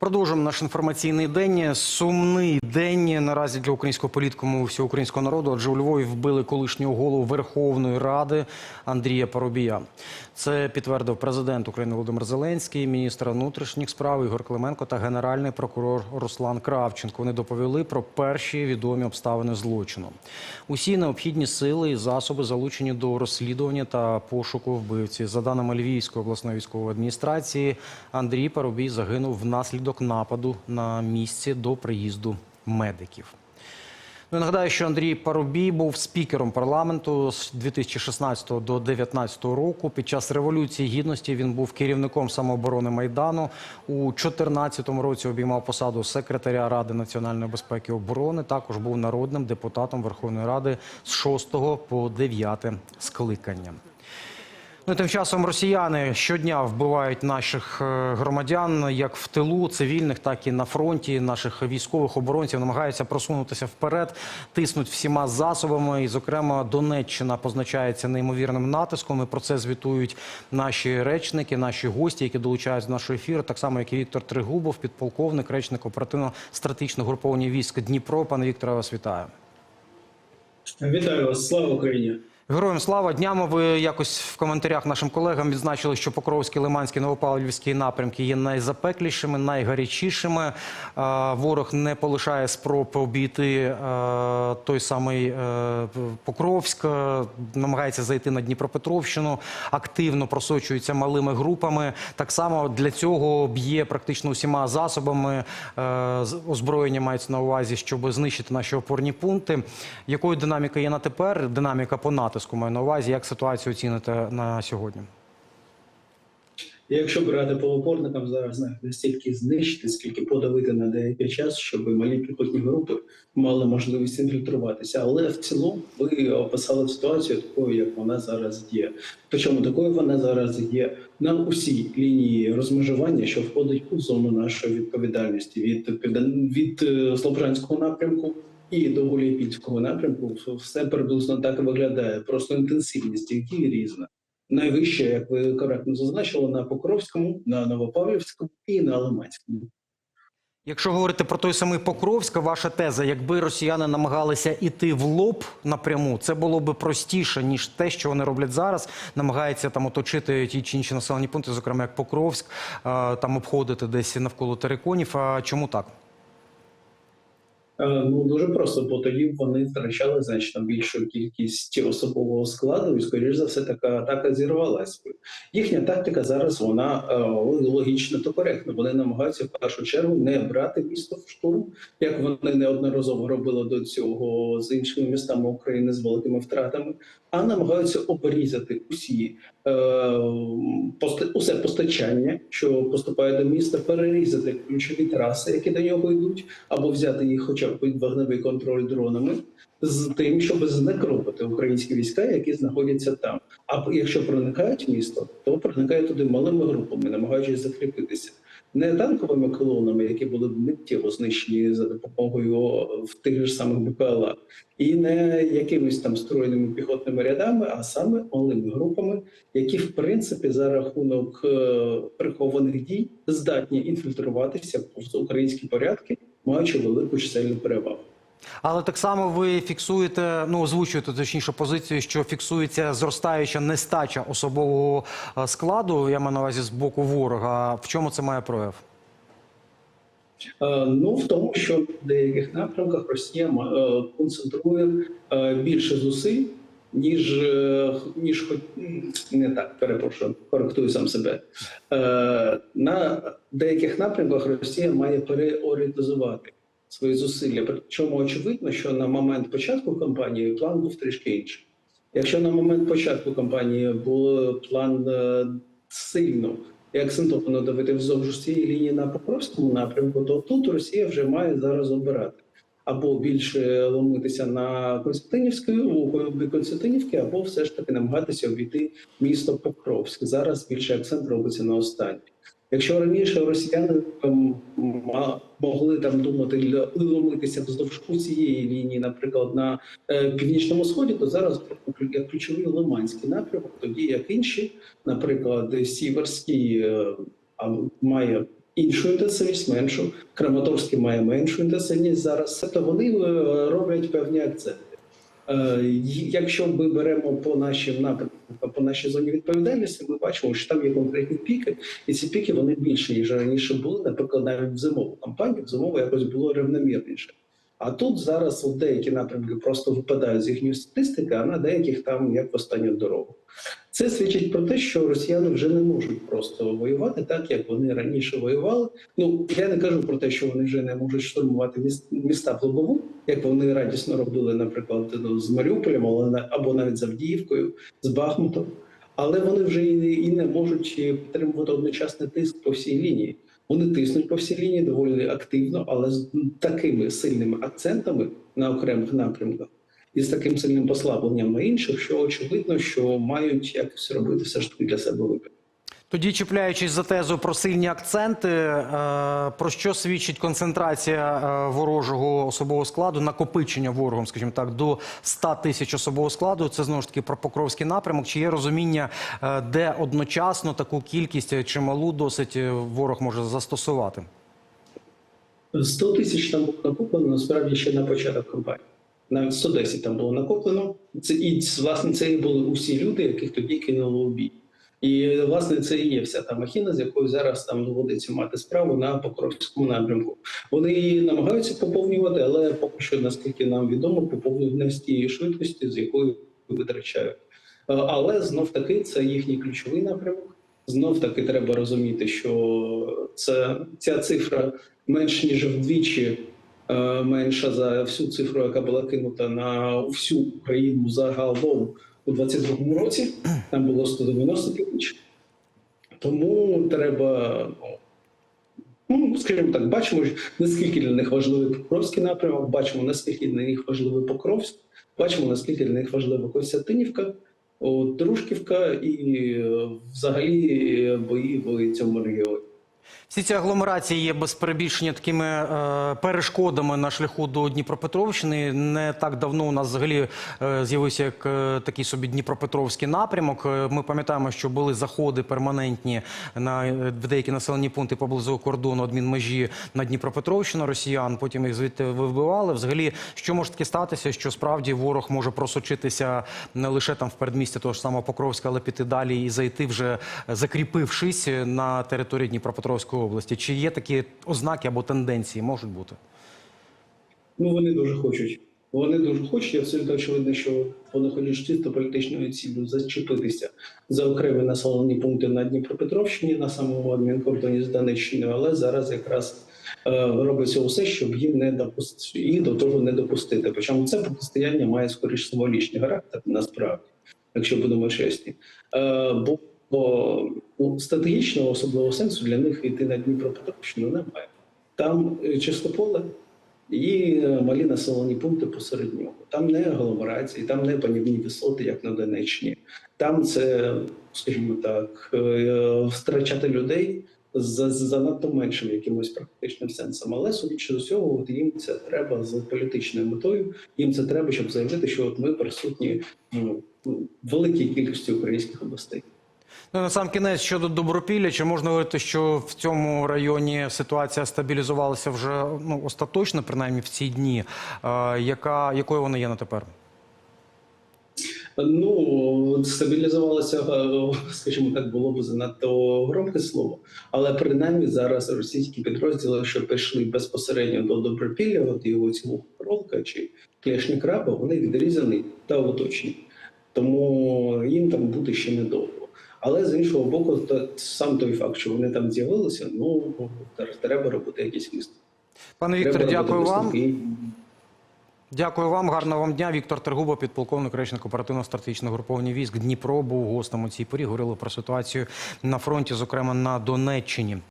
Продовжуємо наш інформаційний день. Сумний день наразі для українського політкому всього українського народу. Адже у Львові вбили колишнього голову Верховної Ради Андрія Парубія. Це підтвердив президент України Володимир Зеленський, міністр внутрішніх справ Ігор Клименко та генеральний прокурор Руслан Кравченко. Вони доповіли про перші відомі обставини злочину. Усі необхідні сили і засоби залучені до розслідування та пошуку вбивці. За даними Львівської обласної військової адміністрації, Андрій Парубій загинув внаслідок нападу на місці до приїзду медиків. Ну, нагадаю, що Андрій Парубій був спікером парламенту з 2016 до 2019 року. Під час революції гідності він був керівником самооборони майдану. У 2014 році обіймав посаду секретаря ради національної безпеки і оборони. Також був народним депутатом Верховної Ради з 6 по 9 скликання. Ну, тим часом росіяни щодня вбивають наших е, громадян як в тилу, цивільних, так і на фронті. Наших військових оборонців намагаються просунутися вперед, тиснуть всіма засобами. І, зокрема, Донеччина позначається неймовірним натиском. І про це звітують наші речники, наші гості, які долучаються до нашого ефіру, так само як і Віктор Тригубов, підполковник, речник оперативно-стратегічного груповання військ Дніпро. Пане Вікторе, вас вітаю. Вітаю вас, слава Україні! Героям слава днями. Ви якось в коментарях нашим колегам відзначили, що Покровський, Лиманський, Новопавлівський напрямки є найзапеклішими, найгарячішими. Ворог не полишає спроб обійти е, той самий е, Покровськ, е, намагається зайти на Дніпропетровщину, активно просочується малими групами. Так само для цього б'є практично усіма засобами. Озброєння мається на увазі, щоб знищити наші опорні пункти. Якою динаміка є на тепер? Динаміка по натиску маю на увазі. Як ситуацію оціните на сьогодні? Якщо брати по опорникам, зараз не стільки знищити, скільки подавити на деякий час, щоб малі піхотні групи мали можливість інфільтруватися. Але в цілому ви описали ситуацію такою, як вона зараз є. Причому такою вона зараз є на усій лінії розмежування, що входить у зону нашої відповідальності від від е, Слобожанського напрямку. І до Гуляйпільського напрямку все приблизно так виглядає. Просто інтенсивність дій різна. Найвище, як ви коректно зазначили, на Покровському, на Новопавлівському і на Лиманському. Якщо говорити про той самий Покровськ, ваша теза, якби росіяни намагалися іти в лоб напряму, це було би простіше ніж те, що вони роблять зараз. Намагаються там оточити ті чи інші населені пункти, зокрема як Покровськ, там обходити десь навколо териконів. А чому так? Е, Ну дуже просто, бо тоді вони втрачали значно більшу кількість особового складу, і скоріш за все, така атака зірвалась. Їхня тактика зараз вона е, логічна та коректна. Вони намагаються в першу чергу не брати місто в штурм, як вони неодноразово робили до цього з іншими містами України з великими втратами, а намагаються обрізати усі е, усе постачання, що поступає до міста, перерізати ключові траси, які до нього йдуть, або взяти їх, хоча б під вогневий контроль дронами, з тим, щоб знекровити українські війська, які знаходяться там. А якщо проникають місто, то проникають туди малими групами, намагаючись закріпитися. Не танковими колонами, які були миттєво знищені за допомогою в тих ж самих БПЛА, і не якимись там стройними піхотними рядами, а саме малими групами, які в принципі за рахунок е, прихованих дій здатні інфільтруватися в українські порядки, маючи велику чисельну перевагу. Але так само ви фіксуєте, ну озвучуєте точніше позицію, що фіксується зростаюча нестача особового е, складу. Я маю на увазі з боку ворога. В чому це має прояв? Е, Ну в тому, що в деяких напрямках Росія е, концентрує більше зусиль, ніж ніж не так, перепрошую, коректую сам себе. На деяких напрямках Росія має переорієнтизувати свої зусилля. Причому очевидно, що на момент початку кампанії план був трішки інший. Якщо на момент початку кампанії був план е, сильно і акцентовано давити вздовж цієї лінії на Покровському напрямку, то тут Росія вже має зараз обирати або більше ломитися на Константинівську у Константинівки, або все ж таки намагатися обійти місто Покровськ. Зараз більше акцент робиться на останнє. Якщо раніше росіяни могли там думати ломитися вздовж цієї лінії, наприклад, на е, північному сході, то зараз як ключовий Лиманський напрямок, тоді як інші, наприклад, Сіверський е, має іншу інтенсивність, меншу. Краматорський має меншу інтенсивність зараз. Тобто вони е, роблять певні акценти. Якщо ми беремо по нашим напрямкам, по нашій зоні відповідальності, ми бачимо, що там є конкретні піки, і ці піки вони більше ніж раніше були. Наприклад, навіть в зимову кампанію, в зимову якось було рівномірніше. А тут зараз от деякі напрямки просто випадають з їхньої статистики, а на деяких там як в останню дорогу. Це свідчить про те, що росіяни вже не можуть просто воювати так, як вони раніше воювали. Ну я не кажу про те, що вони вже не можуть штурмувати міс- міста в Лобову, як вони радісно робили, наприклад, ну, з Маріуполем, або навіть з Авдіївкою, з Бахмутом. Але вони вже і, не, і не можуть підтримувати одночасний тиск по всій лінії. Вони тиснуть по всій лінії доволі активно, але з такими сильними акцентами на окремих напрямках і з таким сильним послабленням на інших, що очевидно, що мають якось робити все ж таки для себе вибір. Тоді, чіпляючись за тезу про сильні акценти, е, про що свідчить концентрація е, ворожого особового складу, накопичення ворогом, скажімо так, до 100 тисяч особового складу. Це знову ж таки про Покровський напрямок. Чи є розуміння, е, де одночасно таку кількість чималу досить ворог може застосувати? 100 тисяч там було накоплено насправді ще на початок кампанії. Навіть 110 там було накоплено. Це і власне це і були усі люди, яких тоді кинули у бій. І власне це і є вся та махіна, з якою зараз там доводиться мати справу на Покровському напрямку. Вони намагаються поповнювати, але поки що, наскільки нам відомо, поповнюють не з тієї швидкості, з якою витрачають. Але знов таки це їхній ключовий напрямок. Знов таки треба розуміти, що це ця цифра менш ніж вдвічі менша за всю цифру, яка була кинута на всю Україну загалом у 22-му році. Там було 190 тисяч. Тому треба, ну, ну скажімо так, бачимо, наскільки для них важливий Покровський напрямок, бачимо, наскільки для них важливий Покровськ, бачимо, наскільки для них важлива Костянтинівка, Дружківка і е, взагалі е, бої в цьому регіоні. Всі ці агломерації є без перебільшення такими е, перешкодами на шляху до Дніпропетровщини. Не так давно у нас взагалі е, з'явився як е, такий собі Дніпропетровський напрямок. Е, Ми пам'ятаємо, що були заходи перманентні на е, деякі населені пункти поблизу кордону адмінмежі на Дніпропетровщину росіян. Потім їх звідти вибивали. Взагалі, що може таки статися, що справді ворог може просочитися не лише там в передмісті того ж самого Покровська, але піти далі і зайти вже закріпившись на території Дніпропетровської області. Чи є такі ознаки або тенденції можуть бути? Ну вони дуже хочуть. Вони дуже хочуть, і абсолютно очевидно, що вони хочуть чисто політичною ціллю зачепитися за окремі населені пункти на Дніпропетровщині, на самому адмінкордоні з Донеччиною, але зараз якраз е, робиться усе, щоб їм не допустити їх до того не допустити. Причому це протистояння має скоріш символічний характер насправді, якщо будемо чесні. Е, бо бо ну, стратегічного особливого сенсу для них йти на Дніпропетровщину немає. Там е, чистополе і е, малі населені пункти посеред нього. Там не агломерації, там не панівні висоти, як на Донеччині. Там це, скажімо так, е, втрачати людей за за занадто меншим якимось практичним сенсом. Але судячи з от їм це треба з політичною метою. Їм це треба, щоб заявити, що от ми присутні ну, в великій кількості українських областей. Ну, на сам кінець щодо Добропілля, чи можна говорити, що в цьому районі ситуація стабілізувалася вже ну остаточно, принаймні в ці дні. Е, яка якою вона є на тепер? Ну стабілізувалося, е, скажімо так, було б занадто громке слово, але принаймні зараз російські підрозділи, що пішли безпосередньо до Добропілля, от його цього Хоролка чи Клешні Краба, вони відрізані та оточені. Тому їм там бути ще недовго. Але з іншого боку, то сам той факт, що вони там з'явилися, ну треба робити якісь висновки. Пане Віктор, Треба дякую вам. Дякую вам, гарного вам дня. Віктор Тергуба, підполковник речник оперативно-стратегічного груповання військ Дніпро, був гостем у цій порі. Говорили про ситуацію на фронті, зокрема на Донеччині.